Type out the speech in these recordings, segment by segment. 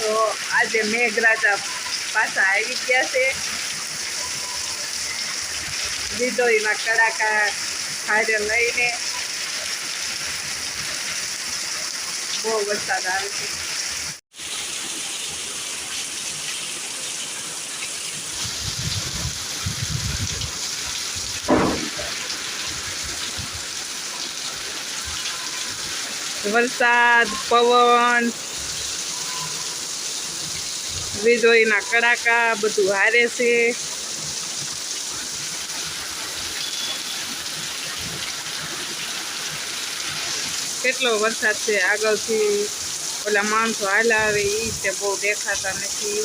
તો આજે મેઘરાજા પાછા આવી ગયા છે. વીજળીના કડાકા ખાડે લઈને બહુ વરસાદ આવે છે. વરસાદ, પવન વીજળીના કડાકા, બધું હારે છે. કેટલો વરસાદ છે આગળથી? ઓલા માણસો હાલા આવે એ તે બહુ દેખાતા નથી.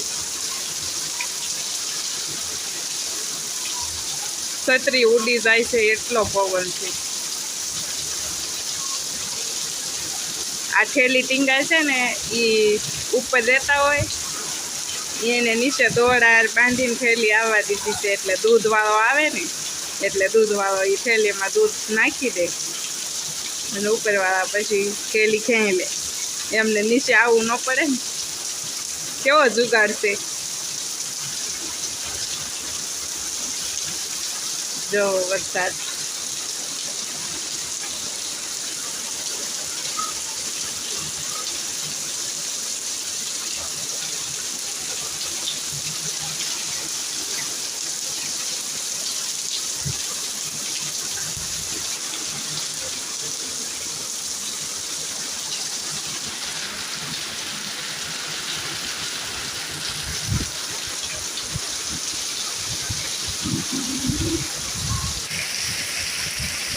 છત્રી ઉડી જાય છે, એટલો પવન છે. આ થેલી ટીંગા છે ને એ ઉપર રહેતા હોય. એને નીચે દોડા બાંધીને થેલી આવવા દીધી છે એટલે દૂધવાળો આવે ને, એટલે દૂધવાળો એ થેલીમાં દૂધ નાખી દે. અને ઉપરવાળા પછી થેલી ખેંચી લે. એમને નીચે આવવું ન પડે ને. કેવો જુગાડ છે. જો વરસાદ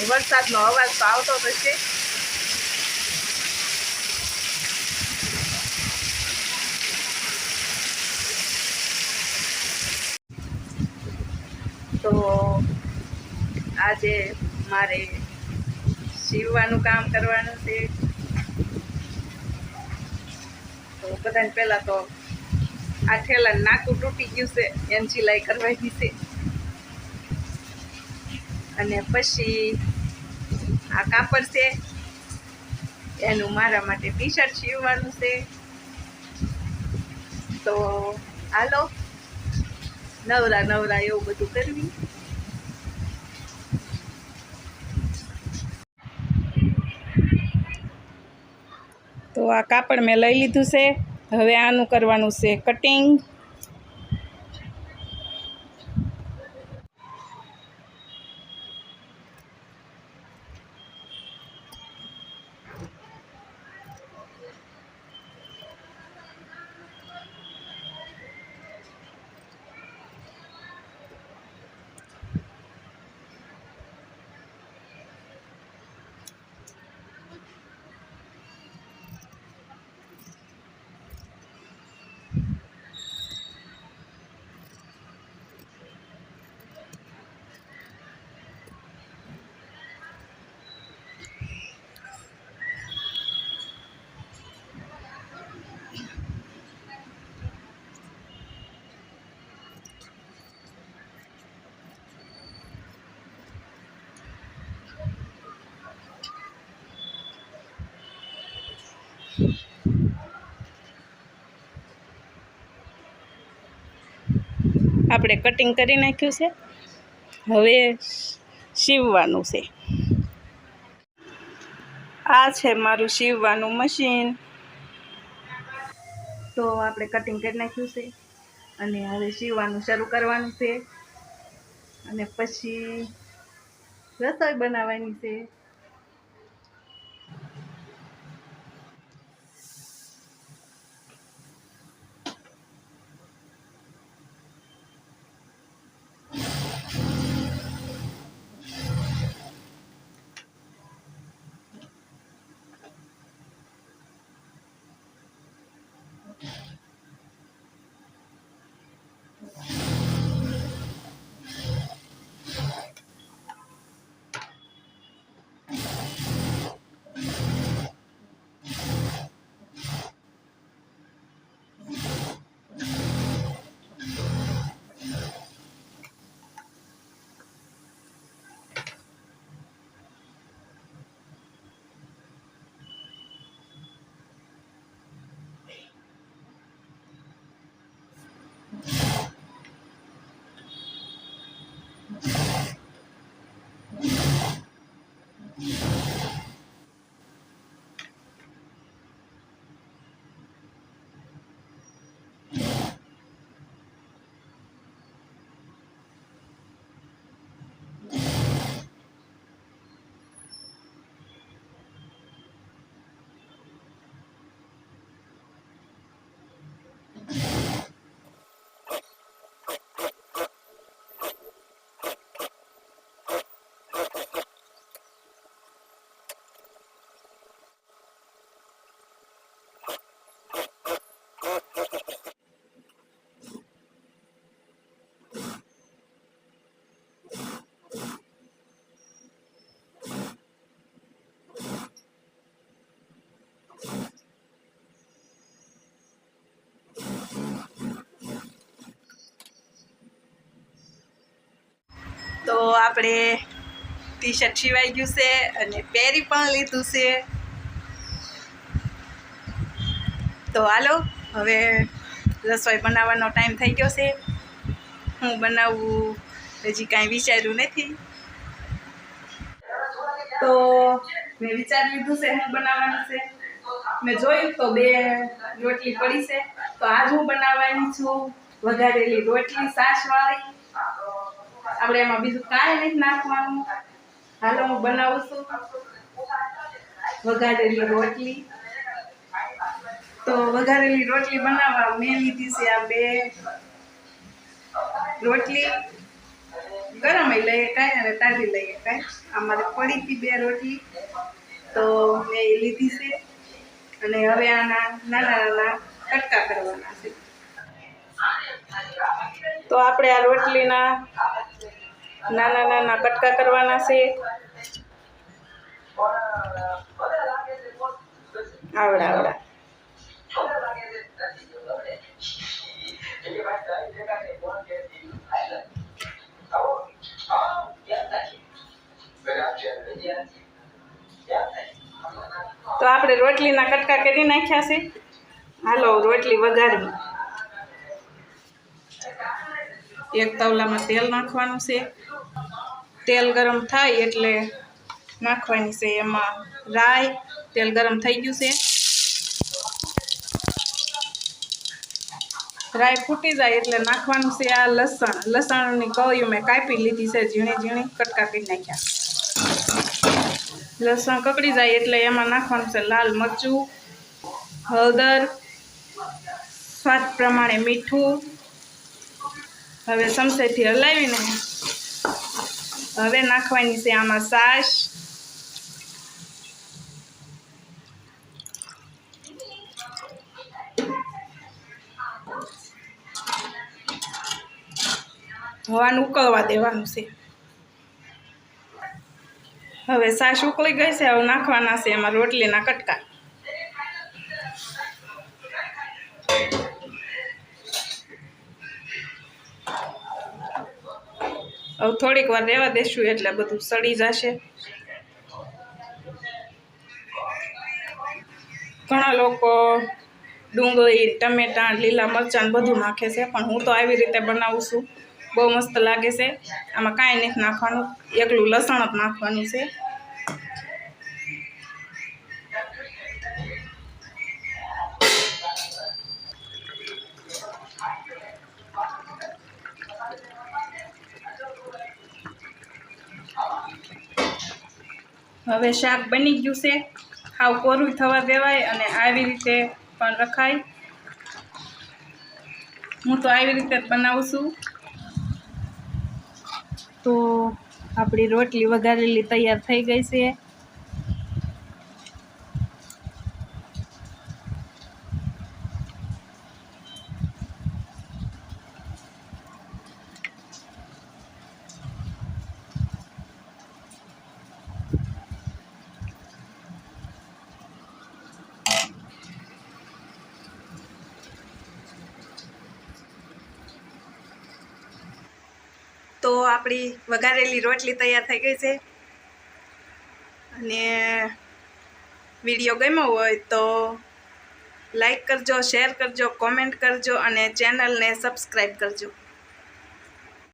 વરસાદનો અવાજ તો આવતો તો છે તો આજે મારે સીવવાનું કામ કરવાનું છે. તો બધાને પહેલાં તો આ ઠેલા નાકું તૂટી ગયું છે, એની સિલાઈ કરવાની છે. અને પછી આ કાપડ છે. એનું મારા માટે ટી શર્ટ સીવવાનું છે. તો હાલો. નવરા નવરા એવું બધું કરવી. તો આ કાપડ મેં લઈ લીધું છે. હવે આનું કરવાનું છે કટિંગ આપણે કટિંગ કરી નાખ્યું છે. હવે સીવવાનું છે. આ છે મારું સીવવાનું મશીન તો આપણે કટિંગ કરી નાખ્યું છે. અને હવે સીવવાનું શરૂ કરવાનું છે. અને પછી રસોઈ બનાવવાની છે. આપણે ટી શર્ટ સિવાઈ ગયું છે અને પહેરી પણ લીધું છે. તો હાલો, હવે રસોઈ બનાવવાનો ટાઈમ થઈ ગયો છે. હું બનાવું, હજી કાંઈ વિચાર્યું નથી. તો મેં વિચારી લીધું છે હું બનાવવાનું છે. મેં જોયું તો બે રોટલી પડી છે. તો આજ હું બનાવવાની છું. વઘારેલી રોટલી, સાસવાળી આપણે એમાં બીજું કાંઈ નથી નાખવાનું. હાલો હું બનાવું છું. વઘારેલી રોટલી. તો વઘારેલી રોટલી બનાવવા મેં લીધી છે આ બે રોટલી. ગરમ લઈએ કાંઈ અને તાજી લઈએ કાંઈ. અમારે પડી હતી બે રોટલી. તો મેં એ લીધી છે. અને હવે આના નાના નાના કટકા કરવાના છે. તો આપણે આ રોટલીના નાના નાના કટકા કરવાના છે. આવડા આવડા. તો આપણે રોટલીના કટકા કરી નાખ્યા છે. હાલો, રોટલી વઘારવી એક તવલામાં તેલ નાખવાનું છે. તેલ ગરમ થાય એટલે નાખવાની છે એમાં રાઈ. તેલ ગરમ થઈ ગયું છે. રાઈ ફૂટી જાય એટલે નાખવાનું છે આ લસણ. લસણની કળીઓ મેં કાપી લીધી છે, ઝીણી ઝીણી કટકા કરી નાખ્યા. લસણ કકડી જાય એટલે એમાં નાખવાનું છે લાલ મરચું, હળદર, સ્વાદ પ્રમાણે મીઠું હવે ચમચેથી હલાવીને હવે નાખવાની છે આમાં સાસ. હવાનું ઉકળવા દેવાનું છે. હવે સાસ ઉકળી ગઈ છે, હવે નાખવાના છે એમાં રોટલીના કટકા. હવે થોડીક વાર રહેવા દેશું એટલે બધું સડી જશે. ઘણા લોકો ડુંગળી, ટમેટાં, લીલા મરચાં બધું નાખે છે, પણ હું તો આવી રીતે બનાવું છું. બહુ મસ્ત લાગે છે. આમાં કાંઈ નથી નાખવાનું. એકલું લસણ જ નાખવાનું છે. હવે શાક બની ગયું છે. હાવ કોરું થવા દેવાય અને આવી રીતે પણ રખાય. હું તો આવી રીતે જ બનાવું છું. તો આપણી રોટલી વઘારેલી તૈયાર થઈ ગઈ છે. તો આપણી વઘારેલી રોટલી તૈયાર થઈ ગઈ છે. અને વીડિયો ગમ્યો હોય તો લાઈક કરજો, શેર કરજો, કોમેન્ટ કરજો અને ચેનલને સબસ્ક્રાઈબ કરજો.